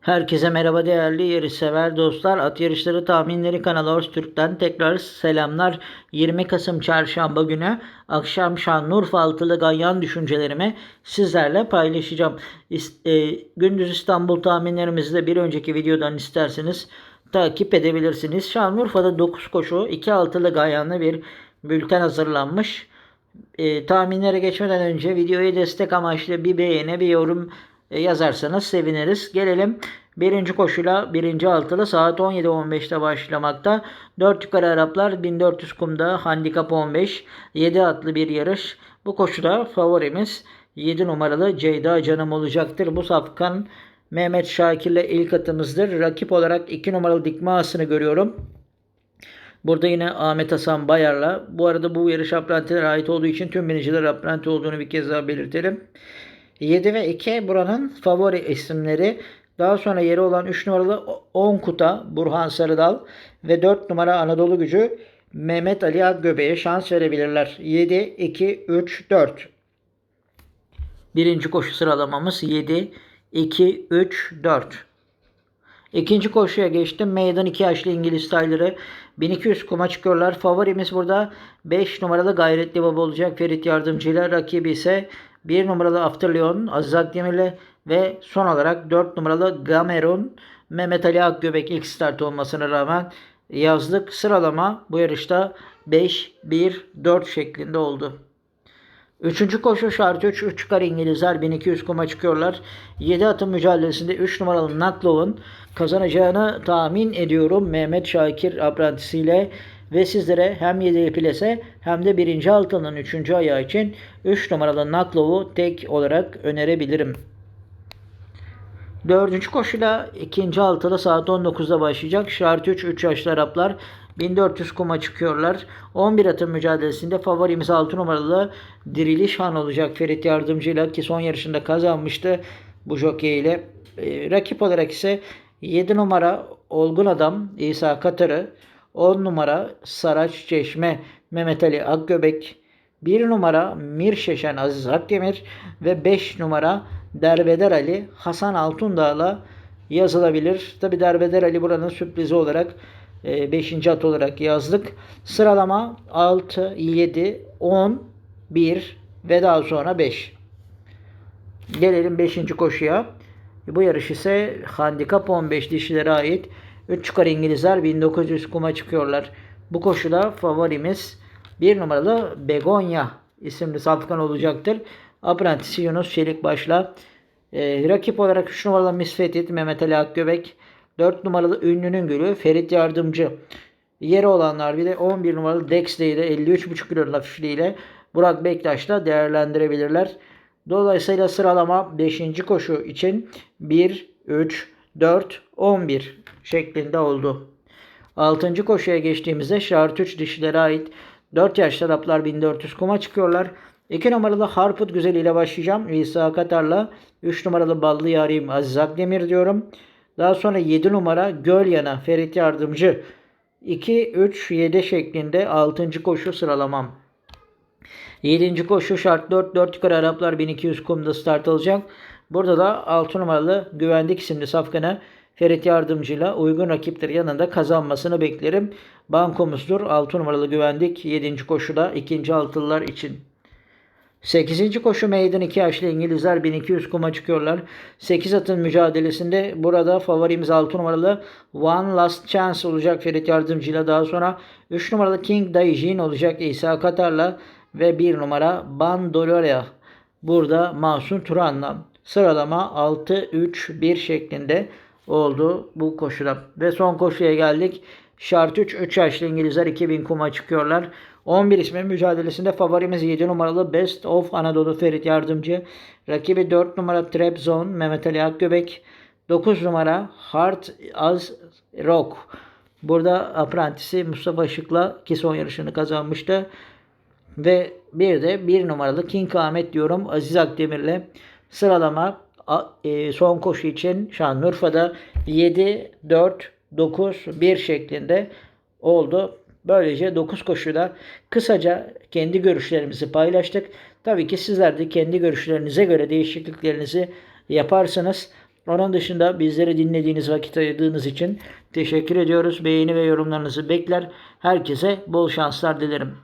Herkese merhaba değerli yarışsever dostlar. At Yarışları Tahminleri kanalı Öztürk'ten tekrar selamlar. 20 Kasım Çarşamba günü akşam Şanlıurfa altılı ganyan düşüncelerimi sizlerle paylaşacağım. E, gündüz İstanbul tahminlerimizi de bir önceki videodan isterseniz takip edebilirsiniz. Şanlıurfa'da 9 koşu 2 altılı ganyanlı bir bülten hazırlanmış. E, tahminlere geçmeden önce videoya destek amaçlı bir beğeni, bir yorum yazarsanız seviniriz. Gelelim birinci koşuyla birinci altılı saat 17.15'te başlamakta. 4 yukarı Araplar 1400 kumda handikap 15 7 atlı bir yarış. Bu koşuda favorimiz 7 numaralı Ceyda Canım olacaktır. Bu safkan Mehmet Şakir'le ilk atımızdır. Rakip olarak 2 numaralı Dikme Ağası'nı görüyorum. Burada yine Ahmet Hasan Bayar'la. Bu arada bu yarış aprantilere ait olduğu için tüm biniciler apranti olduğunu bir kez daha belirtelim. 7 ve 2 buranın favori isimleri. Daha sonra yeri olan 3 numaralı 10 kuta Burhan Sarıdal ve 4 numara Anadolu gücü Mehmet Ali Akgöbe'ye şans verebilirler. 7, 2, 3, 4. Birinci koşu sıralamamız 7, 2, 3, 4. İkinci koşuya geçtim. Meydan 2 yaşlı İngiliz tayları 1200 kuma çıkıyorlar. Favorimiz burada 5 numaralı Gayretli Baba olacak Ferit Yardımcı'yla. Rakibi ise 1 numaralı Afterleon Aziz Akdemir'le ve son olarak 4 numaralı Gameron Mehmet Ali Akgöbek ilk start olmasına rağmen yazlık sıralama bu yarışta 5, 1, 4 şeklinde oldu. Üçüncü koşu şart 3. 3 çıkar İngilizler 1200 kuma çıkıyorlar. 7 atın mücadelesinde 3 numaralı Naklov'un kazanacağını tahmin ediyorum Mehmet Şakir aprantisiyle ve sizlere hem 7 plase hem de 1. altının 3. ayağı için 3 numaralı Naklov'u tek olarak önerebilirim. Dördüncü koşuyla ikinci altıda saat 19'da başlayacak. Şart 3 3 yaşlı Araplar 1400 kuma çıkıyorlar. 11 atın mücadelesinde favorimiz 6 numaralı Diriliş Han olacak Ferit Yardımcı'yla ki son yarışında kazanmıştı bu jockey ile. Ee, rakip olarak ise 7 numara Olgun Adam İsa Katarı, 10 numara Saraç Çeşme Mehmet Ali Akgöbek, 1 numara Mir Şeşen Aziz Akdemir ve 5 numara Derbeder Ali Hasan Altundağ'la yazılabilir. Tabi Derbeder Ali buranın sürprizi olarak 5. at olarak yazdık. Sıralama 6, 7, 10, 1 ve daha sonra 5. Gelelim 5. koşuya. Bu yarış ise handikap 15 dişilere ait. 3 çıkar İngilizler 1900 kuma çıkıyorlar. Bu koşuda favorimiz 1 numaralı Begonya isimli safkan olacaktır. Aprentisi Yunus Çelikbaş'la. Ee, rakip olarak 3 numaralı Misfetit Mehmet Ali Akgöbek. 4 numaralı Ünlü'nün Gülü Ferit Yardımcı. Yeri olanlar bir de 11 numaralı Dexley ile 53,5 kilo hafifliğiyle Burak Bektaş'la değerlendirebilirler. Dolayısıyla sıralama 5. koşu için 1, 3, 4, 11 şeklinde oldu. 6. koşuya geçtiğimizde şart 3 dişilere ait 4 yaşlı Araplar 1400 kuma çıkıyorlar. 2 numaralı Harput Güzeli ile başlayacağım. İsa Katar'la 3 numaralı Ballı Yarim Aziz Akdemir diyorum. Daha sonra 7 numara Gölyana Ferit Yardımcı. 2, 3, 7 şeklinde 6. koşu sıralamam. 7. koşu şart 4, 4 yukarı Araplar 1200 kumda start alacak. Burada da 6 numaralı Güvendik isimli safkanı Ferit Yardımcı'yla uygun rakipler yanında kazanmasını beklerim. Bankomuzdur 6 numaralı Güvendik 7. koşuda 2. altılılar için. 8. koşu meydan 2 yaşlı İngilizler 1200 kuma çıkıyorlar. 8 atın mücadelesinde burada favorimiz 6 numaralı One Last Chance olacak Ferit Yardımcı'yla. Daha sonra 3 numaralı King Daijin olacak İsa Katar'la ve 1 numara Bandoloria. Burada Mahsun Turan'la sıralama 6-3-1 şeklinde oldu bu koşuda. Ve son koşuya geldik. Şart 3 3 yaşlı İngilizler 2000 kuma çıkıyorlar. 11 ismin mücadelesinde favorimiz 7 numaralı Best of Anadolu Ferit Yardımcı. Rakibi 4 numara Trap Zone Mehmet Ali Akgöbek. 9 numara Heart Az Rock. Burada aprantisi Mustafa Şık'la ki son yarışını kazanmıştı. Ve bir de 1 numaralı King Ahmet diyorum Aziz Akdemir'le. Sıralama e, son koşu için Şanlıurfa'da 7, 4, 9, 1 şeklinde oldu. Böylece 9 koşuda kısaca kendi görüşlerimizi paylaştık. Tabii ki sizler de kendi görüşlerinize göre değişikliklerinizi yaparsınız. Onun dışında bizleri dinlediğiniz vakit ayırdığınız için teşekkür ediyoruz. Beğeni ve yorumlarınızı bekler. Herkese bol şanslar dilerim.